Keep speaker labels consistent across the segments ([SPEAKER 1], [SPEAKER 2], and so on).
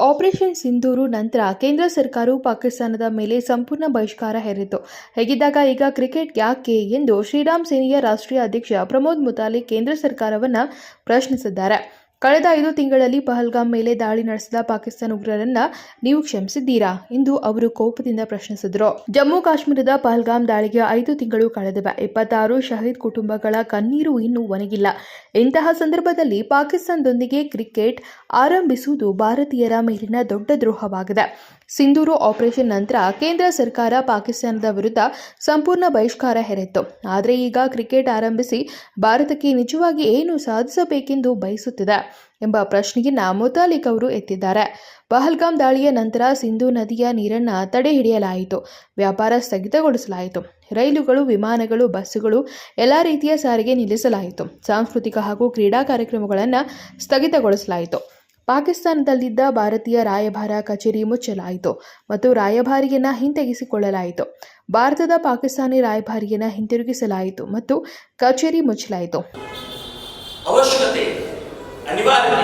[SPEAKER 1] Operation Sindoor ನಂತರ ಕೇಂದ್ರ ಸರ್ಕಾರವು ಪಾಕಿಸ್ತಾನದ ಮೇಲೆ ಸಂಪೂರ್ಣ ಬಹಿಷ್ಕಾರ ಹೇರಿತು ಹೇಗಿದ್ದಾಗ ಈಗ ಕ್ರಿಕೆಟ್ ಯಾಕೆ ಎಂದು ಶ್ರೀರಾಮ್ ಸೇನೆಯ ರಾಷ್ಟ್ರೀಯ ಅಧ್ಯಕ್ಷ ಪ್ರಮೋದ್ ಮುತಾಲಿಕ್ ಕೇಂದ್ರ ಸರ್ಕಾರವನ್ನು ಪ್ರಶ್ನಿಸಿದ್ದಾರೆ. ಕಳೆದ ಐದು ತಿಂಗಳಲ್ಲಿ ಪಹಲ್ಗಾಮ್ ಮೇಲೆ ದಾಳಿ ನಡೆಸಿದ ಪಾಕಿಸ್ತಾನ ಉಗ್ರರನ್ನ ನೀವು ಕ್ಷಮಿಸಿದ್ದೀರಾ ಎಂದು ಅವರು ಕೋಪದಿಂದ ಪ್ರಶ್ನಿಸಿದರು. ಜಮ್ಮು ಕಾಶ್ಮೀರದ ಪಹಲ್ಗಾಮ್ ದಾಳಿಗೆ ಐದು ತಿಂಗಳು ಕಳೆದಿವೆ. ಇಪ್ಪತ್ತಾರು ಶಹೀದ್ ಕುಟುಂಬಗಳ ಕಣ್ಣೀರು ಇನ್ನೂ ಒಣಗಿಲ್ಲ. ಇಂತಹ ಸಂದರ್ಭದಲ್ಲಿ ಪಾಕಿಸ್ತಾನದೊಂದಿಗೆ ಕ್ರಿಕೆಟ್ ಆರಂಭಿಸುವುದು ಭಾರತೀಯರ ಮೇಲಿನ ದೊಡ್ಡ ದ್ರೋಹವಾಗಿದೆ. ಸಿಂಧೂರು ಆಪರೇಷನ್ ನಂತರ ಕೇಂದ್ರ ಸರ್ಕಾರ ಪಾಕಿಸ್ತಾನದ ವಿರುದ್ಧ ಸಂಪೂರ್ಣ ಬಹಿಷ್ಕಾರ ಹೆರೆತ್ತು. ಆದರೆ ಈಗ ಕ್ರಿಕೆಟ್ ಆರಂಭಿಸಿ ಭಾರತಕ್ಕೆ ನಿಜವಾಗಿ ಏನು ಸಾಧಿಸಬೇಕೆಂದು ಬಯಸುತ್ತಿದೆ? ಎಂಬ ಪ್ರಶ್ನೆಯನ್ನ ಮುತಾಲಿಕ್ ಅವರು ಎತ್ತಿದ್ದಾರೆ. ಪಹಲ್ಗಾಮ್ ದಾಳಿಯ ನಂತರ ಸಿಂಧೂ ನದಿಯ ನೀರನ್ನು ತಡೆ ಹಿಡಿಯಲಾಯಿತು ವ್ಯಾಪಾರ ಸ್ಥಗಿತಗೊಳಿಸಲಾಯಿತು. ರೈಲುಗಳು, ವಿಮಾನಗಳು, ಬಸ್ಸುಗಳು ಎಲ್ಲ ರೀತಿಯ ಸಾರಿಗೆ ನಿಲ್ಲಿಸಲಾಯಿತು. ಸಾಂಸ್ಕೃತಿಕ ಹಾಗೂ ಕ್ರೀಡಾ ಕಾರ್ಯಕ್ರಮಗಳನ್ನು ಸ್ಥಗಿತಗೊಳಿಸಲಾಯಿತು. ಪಾಕಿಸ್ತಾನದಲ್ಲಿದ್ದ ಭಾರತೀಯ ರಾಯಭಾರ ಕಚೇರಿ ಮುಚ್ಚಲಾಯಿತು ಮತ್ತು ರಾಯಭಾರಿಯನ್ನು ಹಿಂತೆಗೆಸಿಕೊಳ್ಳಲಾಯಿತು. ಭಾರತದ ಪಾಕಿಸ್ತಾನಿ ರಾಯಭಾರಿಯನ್ನು ಹಿಂತಿರುಗಿಸಲಾಯಿತು ಮತ್ತು ಕಚೇರಿ ಮುಚ್ಚಲಾಯಿತು.
[SPEAKER 2] ಅವಶ್ಯಕತೆ ಕೇಂದ್ರ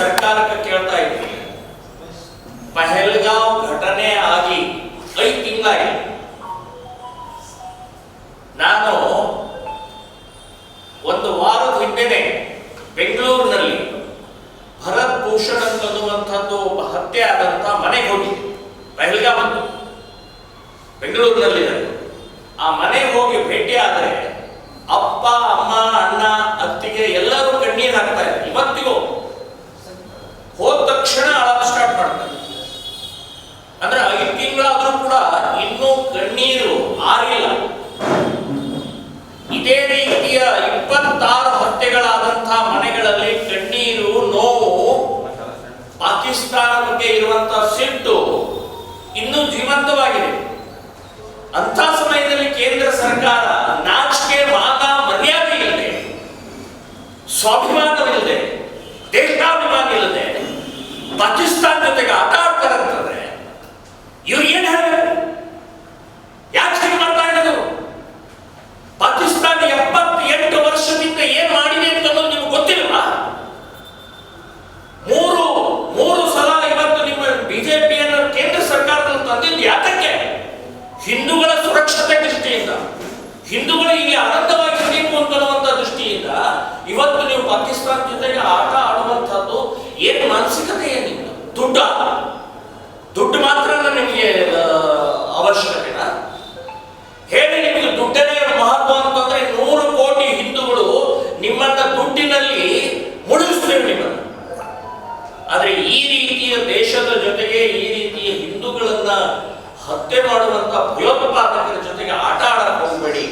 [SPEAKER 2] ಸರ್ಕಾರಕ್ಕೆ ಕೇಳ್ತಾ ಇದ್ದೀನಿ ಪಹಲ್ಗಾಂವ್ ಘಟನೆ ಆಗಿ ಐದು ತಿಂಗಳಾಗಿದೆ ನಾನು ಒಂದು ವಾರದ ಹಿಂದೆನೆ ಬೆಂಗಳೂರಿನಲ್ಲಿ ಭರತ್ ಭೂಷಣ್ ಅಂತನ್ನುವಂಥದ್ದು ಒಬ್ಬ ಹತ್ಯೆ ಆದಂತ ಮನೆಗೆ ಹೋಗಿದ್ದೆ. ಪಹಲ್ಗಾ ಬಂದು ಬೆಂಗಳೂರಿನಲ್ಲಿ ಆ ಮನೆಗೆ ಹೋಗಿ ಭೇಟಿ ಆದರೆ ಅಪ್ಪ, ಅಮ್ಮ, ಅಣ್ಣ, ಅತ್ತಿಗೆ ಎಲ್ಲರೂ ಕಣ್ಣೀರು ಹಾಕ್ತಾ ಇದ್ದಾರೆ ಇವತ್ತಿಗೂ ಅಂದ್ರೆ ಐದು ತಿಂಗಳಾದ್ರೂ ಕೂಡ ಇನ್ನೂ ಕಣ್ಣೀರು ಆರಿಲ್ಲ. ಇದೇ ರೀತಿಯ ಇಪ್ಪತ್ತಾರು ಹತ್ಯೆಗಳಾದಂತಹ ಮನೆಗಳಲ್ಲಿ ಕಣ್ಣೀರು, ನೋವು ಪಾಕಿಸ್ತಾನ ಬಗ್ಗೆ ಇರುವಂತಹ ಸಿಟ್ಟು ಇನ್ನೂ ಜೀವಂತವಾಗಿದೆ. ಅಂತ ಸಮಯದಲ್ಲಿ ಕೇಂದ್ರ ಸರ್ಕಾರ ನಾಚಿಕೆ ವಾದ ಮರ್ಯಾದೆ ಇಲ್ಲದೆ, ಸ್ವಾಭಿಮಾನವಿಲ್ಲದೆ ದೇಶಾಭಿಮಾನ ಇಲ್ಲದೆ ಪಾಕಿಸ್ತಾನ ಜೊತೆಗೆ ಆಟ ಆಡ್ತಾರಂತಂದ್ರೆ ಇವ್ರು ಏನ್ ಹೇಳಬೇಕು ನಿಮ್ಮನ್ನ ಆದ್ರೆ ಈ ರೀತಿಯ ದೇಶದ ಜೊತೆಗೆ, ಈ ರೀತಿಯ ಹಿಂದೂಗಳನ್ನ ಹತ್ಯೆ ಮಾಡುವಂತ ಭಯೋತ್ಪಾದಕರ ಜೊತೆಗೆ ಆಟ ಆಡಕ್ಕೆ ಹೋಗಬೇಡಿ.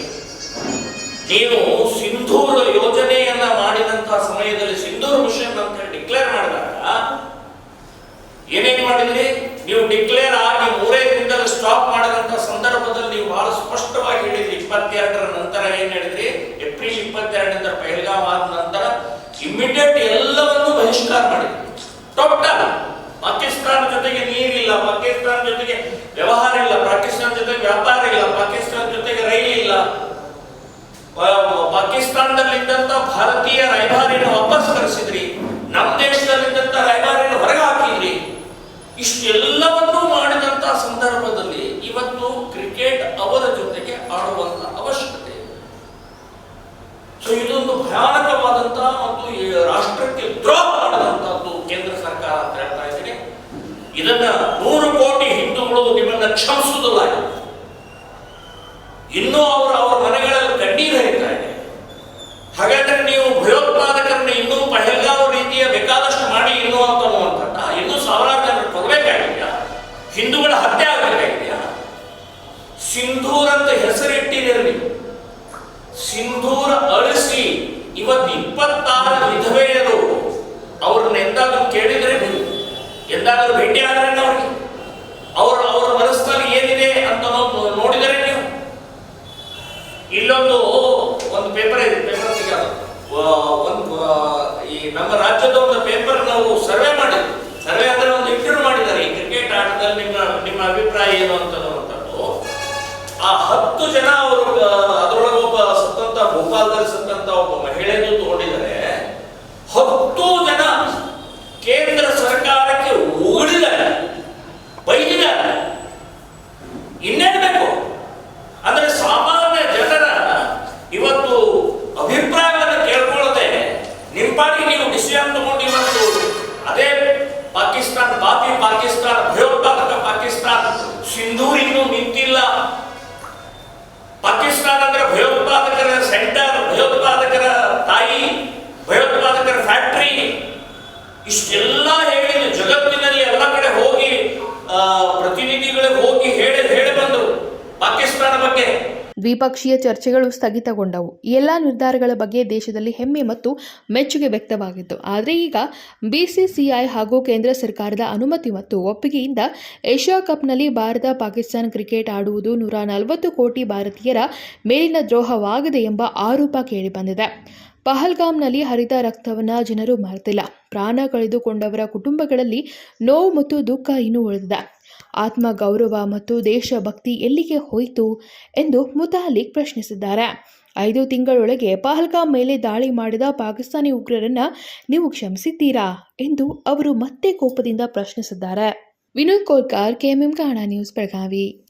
[SPEAKER 2] ನೀವು ಸಿಂಧೂರ ಯೋಜನೆಯನ್ನ ಮಾಡಿದಂತಹ ಸಮಯದಲ್ಲಿ ಸಿಂಧೂರ್ ಮಿಷನ್ ಅಂತ ಡಿಕ್ಲೇರ್ ಮಾಡಿದಾಗ, ಏನೇನ್ ಮಾಡಿದ್ರಿ? ನೀವು ಡಿಕ್ಲೇರ್ ಆಗಿ ಮೂರೇ ದಿನದಲ್ಲಿ ಸ್ಟಾಪ್ ಮಾಡಿದಂತ ಸಂದರ್ಭದಲ್ಲಿ ನೀವು ಬಹಳ ಸ್ಪಷ್ಟವಾಗಿ ಹೇಳಿದ್ರಿ. ಇಪ್ಪತ್ತೆರಡರ ನಂತರ ಏನ್ ಹೇಳಿದ್ರಿ? ಏಪ್ರಿಲ್ ಇಪ್ಪತ್ತೆರಡರಿಂದ ಪಹಲ್ಗಾಮ್ ಆದ ನಂತರ ಇಮಿಡಿಯೇಟ್ ಎಲ್ಲವನ್ನೂ ಮಾಡಿ. ಟೋಟಲ್ ಪಾಕಿಸ್ತಾನ ಜೊತೆಗೆ ನೀರಿಲ್ಲ, ಪಾಕಿಸ್ತಾನ ಜೊತೆಗೆ ವ್ಯವಹಾರ ಇಲ್ಲ, ಪಾಕಿಸ್ತಾನ ಜೊತೆಗೆ ವ್ಯಾಪಾರ ಇಲ್ಲ, ಪಾಕಿಸ್ತಾನ ಜೊತೆಗೆ ರೈಲ್ ಇಲ್ಲ. ಪಾಕಿಸ್ತಾನದಲ್ಲಿದ್ದಂತ ಭಾರತೀಯ ರಾಯಭಾರಿಯನ್ನು ವಾಪಸ್ ಕರೆಸಿದ್ರಿ. ನಮ್ಮ ದೇಶದಲ್ಲಿದ್ದಂತ ರಾಯಭಾರಿಯನ್ನು ಹೊರಗೆ ಹಾಕಿದ್ರಿ. ಇಷ್ಟೆಲ್ಲವನ್ನೂ ಮಾಡಿದಂತ ಸಂದರ್ಭದಲ್ಲಿ ಇವತ್ತು ಕ್ರಿಕೆಟ್ ಅವರ ಜೊತೆಗೆ ಆಡುವಂತ ಅವಶ್ಯಕತೆ. ಸೊ ಇದೊಂದು ಭಯಾನಕವಾದಂತಹ ಮತ್ತು ರಾಷ್ಟ್ರಕ್ಕೆ ದ್ರೋಹ ಮಾಡಿದಂತಹದ್ದು ಕೇಂದ್ರ ಸರ್ಕಾರ ಅಂತ ಹೇಳ್ತಾ ಇದ್ದೀನಿ ಇದನ್ನ ನೂರು ಕೋಟಿ ಹಿಂದೂಗಳು ನಿಮ್ಮನ್ನ ಕ್ಷಮಿಸುವುದಿಲ್ಲ ಇನ್ನೂ ಅವರು ಅವರ ಮನೆಗಳಲ್ಲಿ ಕಣ್ಣೀರು ಹರಿತಾ ಇದೆ ಹಾಗಾದ್ರೆ ನೀವು ಭಯೋತ್ಪಾದಕರನ್ನ ಇನ್ನೂ ಪಹಲ್ಗಾವ್ ರೀತಿಯ ಬೇಕಾದಷ್ಟು ಮಾಡಿ ಇನ್ನೂ ಅಂತ ಅನ್ನುವಂಥದ್ದ ಇನ್ನೂ ಸಾವಿರಾರು ಜನರು ಕೊಡಬೇಕಾಗಿದೆಯಾ ಹಿಂದೂಗಳ ಹತ್ಯೆ ಆಗಬೇಕಾಗಿದೆಯಾ ಸಿಂಧೂರ್ ಅಂತ ಹೆಸರಿಟ್ಟಿದ್ದೀರಿ ನೀವು ಸಿಂಧೂರ ಅಳಿಸಿ ಇವತ್ತು ಇಪ್ಪತ್ತಾರು ವಿಧವೆಯರು ಅವ್ರನ್ನ ಎಂದಾದ್ರೂ ಕೇಳಿದ್ರೆ ನೀವು ಎಂದಾದ್ರೂ ಭೇಟಿ ಆದ್ರೆ ಅವ್ರಿಗೆ ಅವ್ರ ಅವರ ಮನಸ್ಸಿನಲ್ಲಿ ಏನಿದೆ ಅಂತ ಅನ್ನೋದು ನೋಡಿದರೆ ನೀವು ಇಲ್ಲೊಂದು ಒಂದು ಪೇಪರ್ ಇದೆ ಪೇಪರ್ ಒಂದು ಈ ನಮ್ಮ ರಾಜ್ಯದ ಒಂದು ಪೇಪರ್ ನಾವು ಸರ್ವೆ ಮಾಡಿದ್ವಿ. ಸರ್ವೆ ಅಂದ್ರೆ ಒಂದು ಇಂಟರ್ವ್ಯೂ ಮಾಡಿದ್ದಾರೆ. ಈ ಕ್ರಿಕೆಟ್ ಆಟದಲ್ಲಿ ನಿಮ್ಮ ನಿಮ್ಮ ಅಭಿಪ್ರಾಯ ಏನು ಅಂತ ಆ ಹತ್ತು ಜನ ಅವರು ಅದರೊಳಗೆ ಒಬ್ಬ ಸತ್ತಂತ, ಭೋಪಾಲ್ದಲ್ಲಿ ಸತ್ತಂತ ಒಬ್ಬ ಮಹಿಳೆಯನ್ನು ಇಷ್ಟೆಲ್ಲ ಹೇಳಿದ ಜಗತ್ತಿನಲ್ಲಿ ಎಲ್ಲ ಕಡೆ ಹೋಗಿ ಪ್ರತಿನಿಧಿಗಳಿಗೆ ಹೋಗಿ ಹೇಳಿ ಹೇಳಿ ಬಂದರು. ಪಾಕಿಸ್ತಾನ ಬಗ್ಗೆ.
[SPEAKER 1] ದ್ವಿಪಕ್ಷೀಯ ಚರ್ಚೆಗಳು ಸ್ಥಗಿತಗೊಂಡವು. ಎಲ್ಲ ನಿರ್ಧಾರಗಳ ಬಗ್ಗೆ ದೇಶದಲ್ಲಿ ಹೆಮ್ಮೆ ಮತ್ತು ಮೆಚ್ಚುಗೆ ವ್ಯಕ್ತವಾಗಿತ್ತು. ಆದರೆ ಈಗ ಬಿಸಿಸಿಐ ಹಾಗೂ ಕೇಂದ್ರ ಸರ್ಕಾರದ ಅನುಮತಿ ಮತ್ತು ಒಪ್ಪಿಗೆಯಿಂದ ಏಷ್ಯಾ ಕಪ್ನಲ್ಲಿ ಭಾರತ, ಪಾಕಿಸ್ತಾನ ಕ್ರಿಕೆಟ್ ಆಡುವುದು ನೂರ ನಲವತ್ತು ಕೋಟಿ ಭಾರತೀಯರ ಮೇಲಿನ ದ್ರೋಹವಾಗಿದೆ ಎಂಬ ಆರೋಪ ಕೇಳಿಬಂದಿದೆ. ಪಹಲ್ಗಾಮ್ನಲ್ಲಿ ಹರಿದ ರಕ್ತವನ್ನ ಜನರು ಮರೆತಿಲ್ಲ. ಪ್ರಾಣ ಕಳೆದುಕೊಂಡವರ ಕುಟುಂಬಗಳಲ್ಲಿ ನೋವು ಮತ್ತು ದುಃಖ ಇನ್ನೂ ಉಳಿದಿದೆ. ಆತ್ಮ ಗೌರವ ಮತ್ತು ದೇಶಭಕ್ತಿ ಎಲ್ಲಿಗೆ ಹೋಯಿತು ಎಂದು ಮುತಾಲಿಕ್ ಪ್ರಶ್ನಿಸಿದ್ದಾರೆ. ಐದು ತಿಂಗಳೊಳಗೆ ಪಹಲ್ಗಾಮ್ ಮೇಲೆ ದಾಳಿ ಮಾಡಿದ ಪಾಕಿಸ್ತಾನಿ ಉಗ್ರರನ್ನ ನೀವು ಕ್ಷಮಿಸಿದ್ದೀರಾ ಎಂದು ಅವರು ಮತ್ತೆ ಕೋಪದಿಂದ ಪ್ರಶ್ನಿಸಿದ್ದಾರೆ. Vinod Kolkar, KMM Kannada news, Belagavi.